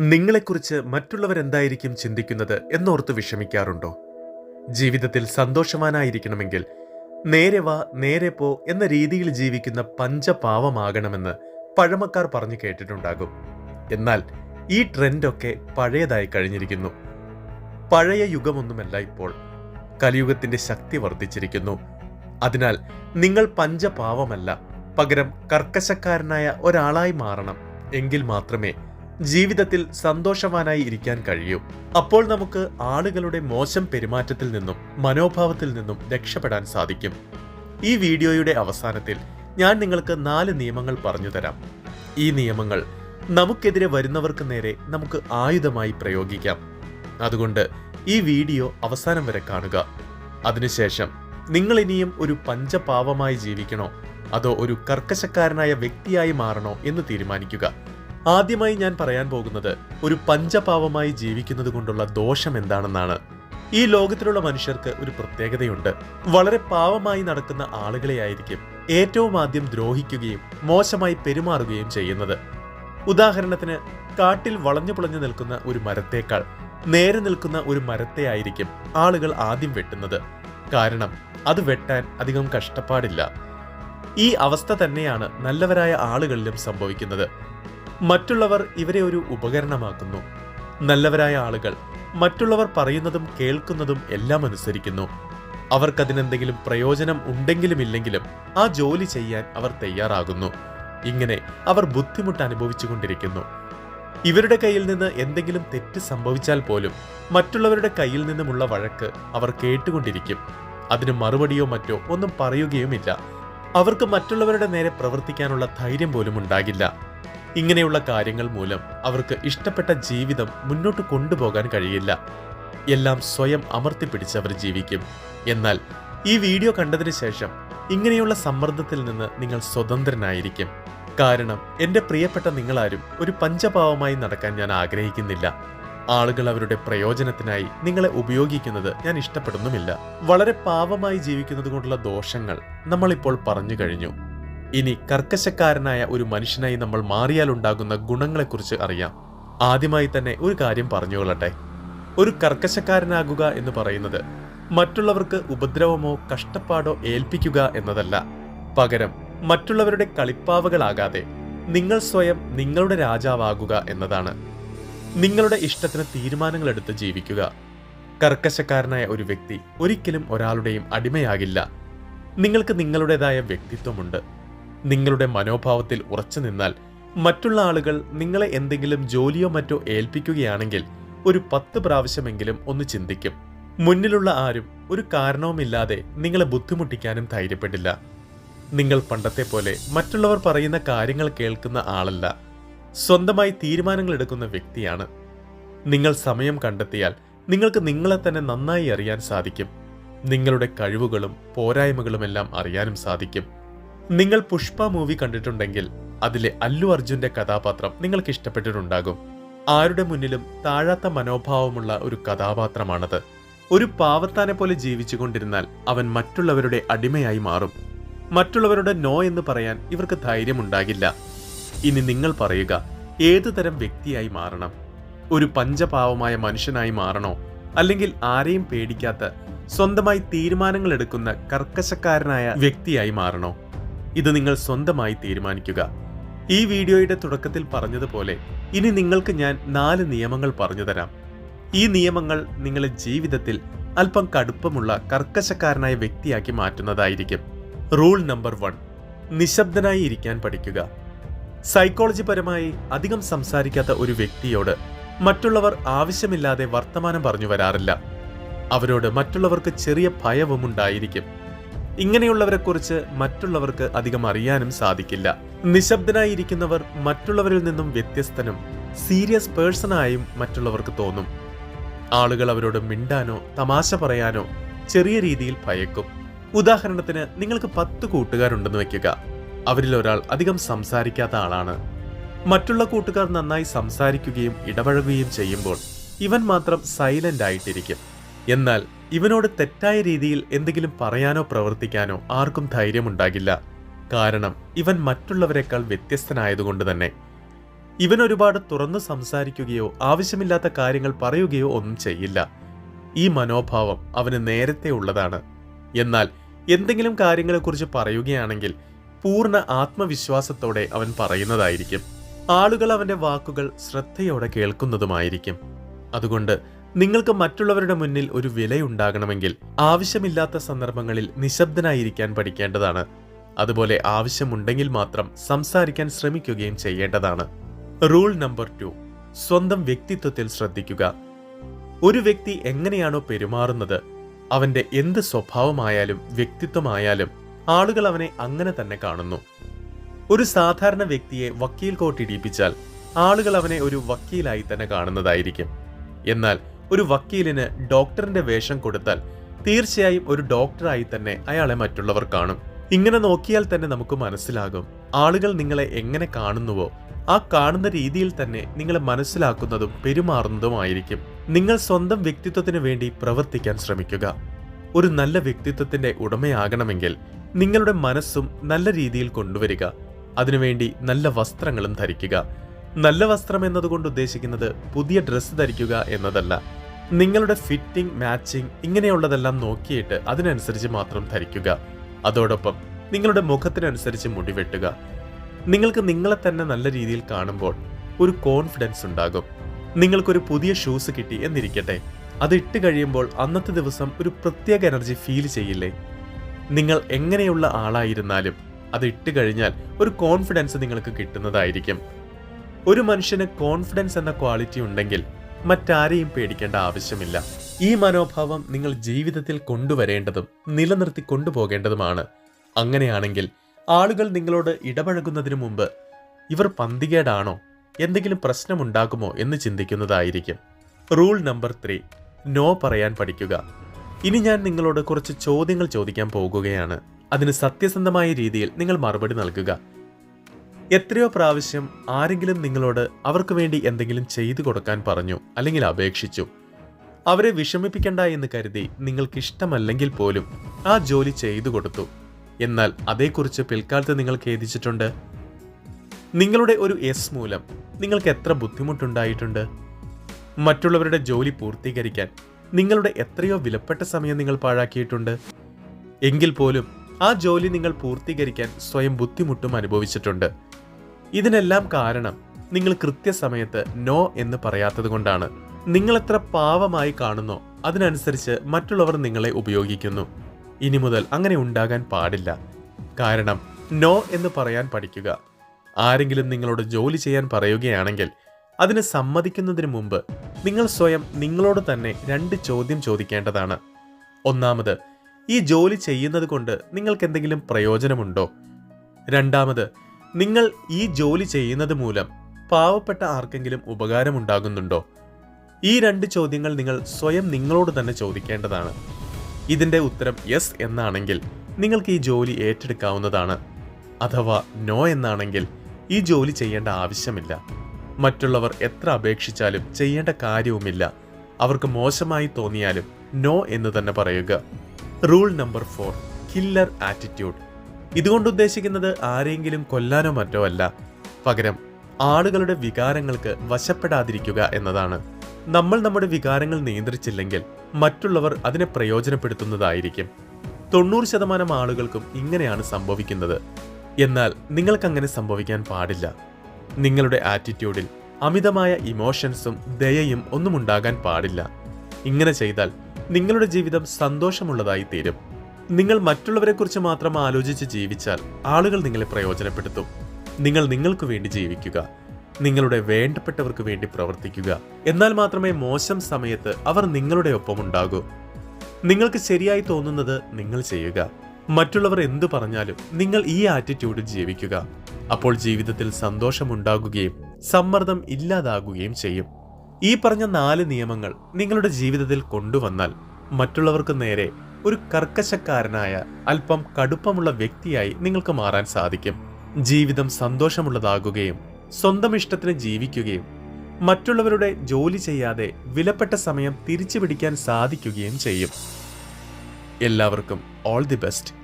നിങ്ങളെക്കുറിച്ച് മറ്റുള്ളവരെന്തായിരിക്കും ചിന്തിക്കുന്നത് എന്നോർത്ത് വിഷമിക്കാറുണ്ടോ? ജീവിതത്തിൽ സന്തോഷവാനായിരിക്കണമെങ്കിൽ നേരെ വാ നേരെ പോ എന്ന രീതിയിൽ ജീവിക്കുന്ന പഞ്ചപാവമാകണമെന്ന് പഴമക്കാർ പറഞ്ഞു കേട്ടിട്ടുണ്ടാകും. എന്നാൽ ഈ ട്രെൻഡൊക്കെ പഴയതായി കഴിഞ്ഞിരിക്കുന്നു. പഴയ യുഗമൊന്നുമല്ല ഇപ്പോൾ. കലിയുഗത്തിന്റെ ശക്തി വർദ്ധിച്ചിരിക്കുന്നു. അതിനാൽ നിങ്ങൾ പഞ്ചപാവമല്ല പകരം കർക്കശക്കാരനായ ഒരാളായി മാറണം. എങ്കിൽ മാത്രമേ ജീവിതത്തിൽ സന്തോഷവാനായി ഇരിക്കാൻ കഴിയൂ. അപ്പോൾ നമുക്ക് ആളുകളുടെ മോശം പെരുമാറ്റത്തിൽ നിന്നും മനോഭാവത്തിൽ നിന്നും രക്ഷപ്പെടാൻ സാധിക്കും. ഈ വീഡിയോയുടെ അവസാനത്തിൽ ഞാൻ നിങ്ങൾക്ക് നാല് നിയമങ്ങൾ പറഞ്ഞു തരാം. ഈ നിയമങ്ങൾ നമുക്കെതിരെ വരുന്നവർക്ക് നേരെ നമുക്ക് ആയുധമായി പ്രയോഗിക്കാം. അതുകൊണ്ട് ഈ വീഡിയോ അവസാനം വരെ കാണുക. അതിനുശേഷം നിങ്ങൾ ഇനിയും ഒരു പഞ്ചപാവമായി ജീവിക്കണോ? അതോ ഒരു കർക്കശക്കാരനായ വ്യക്തിയായി മാറണോ എന്ന് തീരുമാനിക്കുക. ആദ്യമായി ഞാൻ പറയാൻ പോകുന്നത് ഒരു പഞ്ചപാവമായി ജീവിക്കുന്നത് കൊണ്ടുള്ള ദോഷം എന്താണെന്നാണ്. ഈ ലോകത്തിലുള്ള മനുഷ്യർക്ക് ഒരു പ്രത്യേകതയുണ്ട്. വളരെ പാവമായി നടക്കുന്ന ആളുകളെയായിരിക്കും ഏറ്റവും ആദ്യം ദ്രോഹിക്കുകയും മോശമായി പെരുമാറുകയും ചെയ്യുന്നത്. ഉദാഹരണത്തിന് കാട്ടിൽ വളഞ്ഞു പുളഞ്ഞു നിൽക്കുന്ന ഒരു മരത്തേക്കാൾ നേരെ നിൽക്കുന്ന ഒരു മരത്തെ ആയിരിക്കും ആളുകൾ ആദ്യം വെട്ടുന്നത്. കാരണം അത് വെട്ടാൻ അധികം കഷ്ടപ്പാടില്ല. ഈ അവസ്ഥ തന്നെയാണ് നല്ലവരായ ആളുകളിലും സംഭവിക്കുന്നത്. മറ്റുള്ളവർ ഇവരെ ഒരു ഉപകരണമാക്കുന്നു. നല്ലവരായ ആളുകൾ മറ്റുള്ളവർ പറയുന്നതും കേൾക്കുന്നതും എല്ലാം അനുസരിക്കുന്നു. അവർക്കതിനെന്തെങ്കിലും പ്രയോജനം ഉണ്ടെങ്കിലും ഇല്ലെങ്കിലും ആ ജോലി ചെയ്യാൻ അവർ തയ്യാറാകുന്നു. ഇങ്ങനെ അവർ ബുദ്ധിമുട്ട് അനുഭവിച്ചുകൊണ്ടിരിക്കുന്നു. ഇവരുടെ കയ്യിൽ നിന്ന് എന്തെങ്കിലും തെറ്റ് സംഭവിച്ചാൽ പോലും മറ്റുള്ളവരുടെ കയ്യിൽ നിന്നുമുള്ള വഴക്ക് അവർ കേട്ടുകൊണ്ടിരിക്കും. അതിന് മറുപടിയോ മറ്റോ ഒന്നും പറയുകയുമില്ല. അവർക്ക് മറ്റുള്ളവരുടെ നേരെ പ്രവർത്തിക്കാനുള്ള ധൈര്യം പോലും ഉണ്ടാകില്ല. ഇങ്ങനെയുള്ള കാര്യങ്ങൾ മൂലം അവർക്ക് ഇഷ്ടപ്പെട്ട ജീവിതം മുന്നോട്ട് കൊണ്ടുപോകാൻ കഴിയില്ല. എല്ലാം സ്വയം അമർത്തിപ്പിടിച്ച് അവർ ജീവിക്കും. എന്നാൽ ഈ വീഡിയോ കണ്ടതിന് ശേഷം ഇങ്ങനെയുള്ള സമ്മർദ്ദത്തിൽ നിന്ന് നിങ്ങൾ സ്വതന്ത്രനായിരിക്കും. കാരണം എന്റെ പ്രിയപ്പെട്ട നിങ്ങളാരും ഒരു പഞ്ചഭാവമായി നടക്കാൻ ഞാൻ ആഗ്രഹിക്കുന്നില്ല. ആളുകൾ അവരുടെ പ്രയോജനത്തിനായി നിങ്ങളെ ഉപയോഗിക്കുന്നത് ഞാൻ ഇഷ്ടപ്പെടുന്നുമില്ല. വളരെ പാവമായി ജീവിക്കുന്നത് കൊണ്ടുള്ള ദോഷങ്ങൾ നമ്മളിപ്പോൾ പറഞ്ഞു കഴിഞ്ഞു. ഇനി കർക്കശക്കാരനായ ഒരു മനുഷ്യനായി നമ്മൾ മാറിയാലുണ്ടാകുന്ന ഗുണങ്ങളെക്കുറിച്ച് അറിയാം. ആദ്യമായി തന്നെ ഒരു കാര്യം പറഞ്ഞുകൊള്ളട്ടെ. ഒരു കർക്കശക്കാരനാകുക എന്ന് പറയുന്നത് മറ്റുള്ളവർക്ക് ഉപദ്രവമോ കഷ്ടപ്പാടോ ഏൽപ്പിക്കുക എന്നതല്ല. പകരം മറ്റുള്ളവരുടെ കളിപ്പാവകളാകാതെ നിങ്ങൾ സ്വയം നിങ്ങളുടെ രാജാവാകുക എന്നതാണ്. നിങ്ങളുടെ ഇഷ്ടത്തിന് തീരുമാനങ്ങൾ എടുത്ത് ജീവിക്കുക. കർക്കശക്കാരനായ ഒരു വ്യക്തി ഒരിക്കലും ഒരാളുടെയും അടിമയാകില്ല. നിങ്ങൾക്ക് നിങ്ങളുടേതായ വ്യക്തിത്വമുണ്ട്. നിങ്ങളുടെ മനോഭാവത്തിൽ ഉറച്ചു നിന്നാൽ മറ്റുള്ള ആളുകൾ നിങ്ങളെ എന്തെങ്കിലും ജോലിയോ മറ്റോ ഏൽപ്പിക്കുകയാണെങ്കിൽ ഒരു പത്ത് പ്രാവശ്യമെങ്കിലും ഒന്ന് ചിന്തിക്കും. മുന്നിലുള്ള ആരും ഒരു കാരണവുമില്ലാതെ നിങ്ങളെ ബുദ്ധിമുട്ടിക്കാനും ധൈര്യപ്പെടില്ല. നിങ്ങൾ പണ്ടത്തെ പോലെ മറ്റുള്ളവർ പറയുന്ന കാര്യങ്ങൾ കേൾക്കുന്ന ആളല്ല. സ്വന്തമായി തീരുമാനങ്ങൾ എടുക്കുന്ന വ്യക്തിയാണ്. നിങ്ങൾ സമയം കണ്ടെത്തിയാൽ നിങ്ങൾക്ക് നിങ്ങളെ തന്നെ നന്നായി അറിയാൻ സാധിക്കും. നിങ്ങളുടെ കഴിവുകളും പോരായ്മകളുമെല്ലാം അറിയാനും സാധിക്കും. നിങ്ങൾ പുഷ്പ മൂവി കണ്ടിട്ടുണ്ടെങ്കിൽ അതിലെ അല്ലു അർജുന്റെ കഥാപാത്രം നിങ്ങൾക്ക് ഇഷ്ടപ്പെട്ടിട്ടുണ്ടാകും ആരുടെ മുന്നിലും താഴാത്ത മനോഭാവമുള്ള ഒരു കഥാപാത്രമാണത്. ഒരു പാവത്താനെ പോലെ ജീവിച്ചുകൊണ്ടിരുന്നാൽ അവൻ മറ്റുള്ളവരുടെ അടിമയായി മാറും. മറ്റുള്ളവരുടെ നോ എന്ന് പറയാൻ ഇവർക്ക് ധൈര്യമുണ്ടാകില്ല. ഇനി നിങ്ങൾ പറയുക ഏതു തരം വ്യക്തിയായി മാറണം? ഒരു പഞ്ചപാവമായ മനുഷ്യനായി മാറണോ? അല്ലെങ്കിൽ ആരെയും പേടിക്കാത്ത സ്വന്തമായി തീരുമാനങ്ങൾ എടുക്കുന്ന കർക്കശക്കാരനായ വ്യക്തിയായി മാറണോ? ഇത് നിങ്ങൾ സ്വന്തമായി തീരുമാനിക്കുക. ഈ വീഡിയോയുടെ തുടക്കത്തിൽ പറഞ്ഞതുപോലെ ഇനി നിങ്ങൾക്ക് ഞാൻ നാല് നിയമങ്ങൾ പറഞ്ഞുതരാം ഈ നിയമങ്ങൾ നിങ്ങളെ ജീവിതത്തിൽ അല്പം കടുപ്പമുള്ള കർക്കശക്കാരനായ വ്യക്തിയാക്കി മാറ്റുന്നതായിരിക്കും. റൂൾ നമ്പർ വൺ നിശബ്ദനായി ഇരിക്കാൻ പഠിക്കുക. സൈക്കോളജി പരമായി അധികം സംസാരിക്കാത്ത ഒരു വ്യക്തിയോട് മറ്റുള്ളവർ ആവശ്യമില്ലാതെ വർത്തമാനം പറഞ്ഞു വരാറില്ല. അവരോട് മറ്റുള്ളവർക്ക് ചെറിയ ഭയവും ഉണ്ടായിരിക്കും ഇങ്ങനെയുള്ളവരെക്കുറിച്ച് മറ്റുള്ളവർക്ക് അധികം അറിയാനും സാധിക്കില്ല. നിശബ്ദനായിരിക്കുന്നവർ മറ്റുള്ളവരിൽ നിന്നും വ്യത്യസ്തനും സീരിയസ് പേഴ്സണായും മറ്റുള്ളവർക്ക് തോന്നും. ആളുകൾ അവരോട് മിണ്ടാനോ തമാശ പറയാനോ ചെറിയ രീതിയിൽ ഭയക്കും. ഉദാഹരണത്തിന് നിങ്ങൾക്ക് പത്ത് കൂട്ടുകാരുണ്ടെന്ന് വെക്കുക. അവരിൽ ഒരാൾ അധികം സംസാരിക്കാത്ത ആളാണ്. മറ്റുള്ള കൂട്ടുകാർ നന്നായി സംസാരിക്കുകയും ഇടപഴകുകയും ചെയ്യുമ്പോൾ ഇവൻ മാത്രം സൈലന്റ് ആയിട്ടിരിക്കും. എന്നാൽ ഇവനോട് തെറ്റായ രീതിയിൽ എന്തെങ്കിലും പറയാനോ പ്രവർത്തിക്കാനോ ആർക്കും ധൈര്യമുണ്ടാകില്ല. കാരണം ഇവൻ മറ്റുള്ളവരെക്കാൾ വ്യത്യസ്തനായതുകൊണ്ട് തന്നെ. ഇവൻ ഒരുപാട് തുറന്നു സംസാരിക്കുകയോ ആവശ്യമില്ലാത്ത കാര്യങ്ങൾ പറയുകയോ ഒന്നും ചെയ്യില്ല. ഈ മനോഭാവം അവന് നേരത്തെ ഉള്ളതാണ്. എന്നാൽ എന്തെങ്കിലും കാര്യങ്ങളെക്കുറിച്ച് പറയുകയാണെങ്കിൽ പൂർണ ആത്മവിശ്വാസത്തോടെ അവൻ പറയുന്നതായിരിക്കും. ആളുകൾ അവന്റെ വാക്കുകൾ ശ്രദ്ധയോടെ കേൾക്കുന്നതുമായിരിക്കും. അതുകൊണ്ട് നിങ്ങൾക്ക് മറ്റുള്ളവരുടെ മുന്നിൽ ഒരു വിലയുണ്ടാകണമെങ്കിൽ ആവശ്യമില്ലാത്ത സന്ദർഭങ്ങളിൽ നിശബ്ദനായിരിക്കാൻ പഠിക്കേണ്ടതാണ്. അതുപോലെ ആവശ്യമുണ്ടെങ്കിൽ മാത്രം സംസാരിക്കാൻ ശ്രമിക്കുകയും ചെയ്യേണ്ടതാണ്. റൂൾ നമ്പർ ടു സ്വന്തം വ്യക്തിത്വത്തിൽ ശ്രദ്ധിക്കുക. ഒരു വ്യക്തി എങ്ങനെയാണോ പെരുമാറുന്നത് അവന്റെ എന്ത് സ്വഭാവമായാലും വ്യക്തിത്വമായാലും ആളുകൾ അവനെ അങ്ങനെ തന്നെ കാണുന്നു. ഒരു സാധാരണ വ്യക്തിയെ വക്കീൽ കോട്ട് ആളുകൾ അവനെ ഒരു വക്കീലായി തന്നെ കാണുന്നതായിരിക്കും. എന്നാൽ ഒരു വക്കീലിന് ഡോക്ടറിന്റെ വേഷം കൊടുത്താൽ തീർച്ചയായും ഒരു ഡോക്ടറായി തന്നെ അയാളെ മറ്റുള്ളവർ കാണും. ഇങ്ങനെ നോക്കിയാൽ തന്നെ നമുക്ക് മനസ്സിലാകും ആളുകൾ നിങ്ങളെ എങ്ങനെ കാണുന്നുവോ ആ കാണുന്ന രീതിയിൽ തന്നെ നിങ്ങളെ മനസ്സിലാക്കുന്നതും പെരുമാറുന്നതുമായിരിക്കും. നിങ്ങൾ സ്വന്തം വ്യക്തിത്വത്തിന് വേണ്ടി പ്രവർത്തിക്കാൻ ശ്രമിക്കുക. ഒരു നല്ല വ്യക്തിത്വത്തിന്റെ ഉടമയാകണമെങ്കിൽ നിങ്ങളുടെ മനസ്സും നല്ല രീതിയിൽ കൊണ്ടുവരിക. അതിനുവേണ്ടി നല്ല വസ്ത്രങ്ങളും ധരിക്കുക. നല്ല വസ്ത്രം എന്നതുകൊണ്ട് ഉദ്ദേശിക്കുന്നത് പുതിയ ഡ്രസ്സ് ധരിക്കുക എന്നതല്ല. നിങ്ങളുടെ ഫിറ്റിംഗ് മാച്ചിങ് ഇങ്ങനെയുള്ളതെല്ലാം നോക്കിയിട്ട് അതിനനുസരിച്ച് മാത്രം ധരിക്കുക. അതോടൊപ്പം നിങ്ങളുടെ മുഖത്തിനനുസരിച്ച് മുടിവെട്ടുക നിങ്ങൾക്ക് നിങ്ങളെ തന്നെ നല്ല രീതിയിൽ കാണുമ്പോൾ ഒരു കോൺഫിഡൻസ് ഉണ്ടാകും. നിങ്ങൾക്കൊരു പുതിയ ഷൂസ് കിട്ടി എന്നിരിക്കട്ടെ. അത് ഇട്ട് കഴിയുമ്പോൾ അന്നത്തെ ദിവസം ഒരു പ്രത്യേക എനർജി ഫീൽ ചെയ്യില്ലേ? നിങ്ങൾ എങ്ങനെയുള്ള ആളായിരുന്നാലും അത് ഇട്ട് കഴിഞ്ഞാൽ ഒരു കോൺഫിഡൻസ് നിങ്ങൾക്ക് കിട്ടുന്നതായിരിക്കും. ഒരു മനുഷ്യന് കോൺഫിഡൻസ് എന്ന ക്വാളിറ്റി ഉണ്ടെങ്കിൽ മറ്റാരെയും പേടിക്കേണ്ട ആവശ്യമില്ല. ഈ മനോഭാവം നിങ്ങൾ ജീവിതത്തിൽ കൊണ്ടുവരേണ്ടതും നിലനിർത്തി കൊണ്ടുപോകേണ്ടതുമാണ്. അങ്ങനെയാണെങ്കിൽ ആളുകൾ നിങ്ങളോട് ഇടപഴകുന്നതിനു മുമ്പ് ഇവർ പന്തികേടാണോ? എന്തെങ്കിലും പ്രശ്നമുണ്ടാകുമോ എന്ന് ചിന്തിക്കുന്നതായിരിക്കും. റൂൾ നമ്പർ ത്രീ നോ പറയാൻ പഠിക്കുക. ഇനി ഞാൻ നിങ്ങളോട് കുറച്ച് ചോദ്യങ്ങൾ ചോദിക്കാൻ പോകുകയാണ്. അതിന് സത്യസന്ധമായ രീതിയിൽ നിങ്ങൾ മറുപടി നൽകുക. എത്രയോ പ്രാവശ്യം ആരെങ്കിലും നിങ്ങളോട് അവർക്ക് വേണ്ടി എന്തെങ്കിലും ചെയ്തു കൊടുക്കാൻ പറഞ്ഞു അല്ലെങ്കിൽ അപേക്ഷിച്ചു. അവരെ വിഷമിപ്പിക്കണ്ട എന്ന് കരുതി നിങ്ങൾക്ക് ഇഷ്ടമല്ലെങ്കിൽ പോലും ആ ജോലി ചെയ്തു കൊടുത്തു. എന്നാൽ അതേക്കുറിച്ച് പിൽക്കാലത്ത് നിങ്ങൾ ഖേദിച്ചിട്ടുണ്ട്? നിങ്ങളുടെ ഒരു എസ് മൂലം നിങ്ങൾക്ക് എത്ര ബുദ്ധിമുട്ടുണ്ടായിട്ടുണ്ട്? മറ്റുള്ളവരുടെ ജോലി പൂർത്തീകരിക്കാൻ നിങ്ങളുടെ എത്രയോ വിലപ്പെട്ട സമയം നിങ്ങൾ പാഴാക്കിയിട്ടുണ്ട്? എങ്കിൽ പോലും ആ ജോലി നിങ്ങൾ പൂർത്തീകരിക്കാൻ സ്വയം ബുദ്ധിമുട്ടും അനുഭവിച്ചിട്ടുണ്ട്. ഇതിനെല്ലാം കാരണം നിങ്ങൾ കൃത്യസമയത്ത് നോ എന്ന് പറയാത്തത് കൊണ്ടാണ്. നിങ്ങൾ എത്ര പാവമായി കാണുന്നോ അതിനനുസരിച്ച് മറ്റുള്ളവർ നിങ്ങളെ ഉപയോഗിക്കുന്നു. ഇനി മുതൽ അങ്ങനെ ഉണ്ടാകാൻ പാടില്ല. കാരണം നോ എന്ന് പറയാൻ പഠിക്കുക. ആരെങ്കിലും നിങ്ങളോട് ജോലി ചെയ്യാൻ പറയുകയാണെങ്കിൽ അതിന് സമ്മതിക്കുന്നതിന് മുമ്പ് നിങ്ങൾ സ്വയം നിങ്ങളോട് തന്നെ രണ്ട് ചോദ്യം ചോദിക്കേണ്ടതാണ്. ഒന്നാമത് ഈ ജോലി ചെയ്യുന്നത് കൊണ്ട് നിങ്ങൾക്ക് എന്തെങ്കിലും പ്രയോജനമുണ്ടോ? രണ്ടാമത് നിങ്ങൾ ഈ ജോലി ചെയ്യുന്നത് മൂലം പാവപ്പെട്ട ആർക്കെങ്കിലും ഉപകാരമുണ്ടാകുന്നുണ്ടോ? ഈ രണ്ട് ചോദ്യങ്ങൾ നിങ്ങൾ സ്വയം നിങ്ങളോട് തന്നെ ചോദിക്കേണ്ടതാണ്. ഇതിന്റെ ഉത്തരം യെസ് എന്നാണെങ്കിൽ നിങ്ങൾക്ക് ഈ ജോലി ഏറ്റെടുക്കാവുന്നതാണ്. അഥവാ നോ എന്നാണെങ്കിൽ ഈ ജോലി ചെയ്യേണ്ട ആവശ്യമില്ല. മറ്റുള്ളവർ എത്ര അപേക്ഷിച്ചാലും ചെയ്യേണ്ട കാര്യവുമില്ല. അവർക്ക് മോശമായി തോന്നിയാലും നോ എന്ന് തന്നെ പറയുക. Rule number four killer attitude. ഇതുകൊണ്ട് ഉദ്ദേശിക്കുന്നത് ആരെങ്കിലും കൊല്ലാനോ മറ്റോ അല്ല. പകരം ആളുകളുടെ വികാരങ്ങൾക്ക് വശപ്പെടാതിരിക്കുക എന്നതാണ്. നമ്മൾ നമ്മുടെ വികാരങ്ങൾ നിയന്ത്രിച്ചില്ലെങ്കിൽ മറ്റുള്ളവർ അതിനെ പ്രയോജനപ്പെടുത്തുന്നതായിരിക്കും. തൊണ്ണൂറ് ശതമാനം ആളുകൾക്കും ഇങ്ങനെയാണ് സംഭവിക്കുന്നത്. എന്നാൽ നിങ്ങൾക്കങ്ങനെ സംഭവിക്കാൻ പാടില്ല. നിങ്ങളുടെ ആറ്റിറ്റ്യൂഡിൽ അമിതമായ ഇമോഷൻസും ദയയും ഒന്നും ഉണ്ടാകാൻ പാടില്ല. ഇങ്ങനെ ചെയ്താൽ നിങ്ങളുടെ ജീവിതം സന്തോഷമുള്ളതായി തീരും. നിങ്ങൾ മറ്റുള്ളവരെക്കുറിച്ച് മാത്രം ആലോചിച്ച് ജീവിച്ചാൽ ആളുകൾ നിങ്ങളെ പ്രയോജനപ്പെടുത്തും. നിങ്ങൾ നിങ്ങൾക്ക് വേണ്ടി ജീവിക്കുക. നിങ്ങളുടെ വേണ്ടപ്പെട്ടവർക്ക് വേണ്ടി പ്രവർത്തിക്കുക. എന്നാൽ മാത്രമേ മോശം സമയത്ത് അവർ നിങ്ങളുടെ ഒപ്പം ഉണ്ടാകൂ നിങ്ങൾക്ക് ശരിയായി തോന്നുന്നത് നിങ്ങൾ ചെയ്യുക. മറ്റുള്ളവർ എന്തു പറഞ്ഞാലും നിങ്ങൾ ഈ ആറ്റിറ്റ്യൂഡിൽ ജീവിക്കുക. അപ്പോൾ ജീവിതത്തിൽ സന്തോഷമുണ്ടാകുകയും സമ്മർദ്ദം ഇല്ലാതാകുകയും ചെയ്യും. ഈ പറഞ്ഞ നാല് നിയമങ്ങൾ നിങ്ങളുടെ ജീവിതത്തിൽ കൊണ്ടുവന്നാൽ മറ്റുള്ളവർക്ക് നേരെ ഒരു കർക്കശക്കാരനായ അല്പം കടുപ്പമുള്ള വ്യക്തിയായി നിങ്ങൾക്ക് മാറാൻ സാധിക്കും. ജീവിതം സന്തോഷമുള്ളതാകുകയും സ്വന്തം ഇഷ്ടത്തിന് ജീവിക്കുകയും മറ്റുള്ളവരുടെ ജോലി ചെയ്യാതെ വിലപ്പെട്ട സമയം തിരിച്ചു പിടിക്കാൻ സാധിക്കുകയും ചെയ്യും. എല്ലാവർക്കും ഓൾ ദി ബെസ്റ്റ്.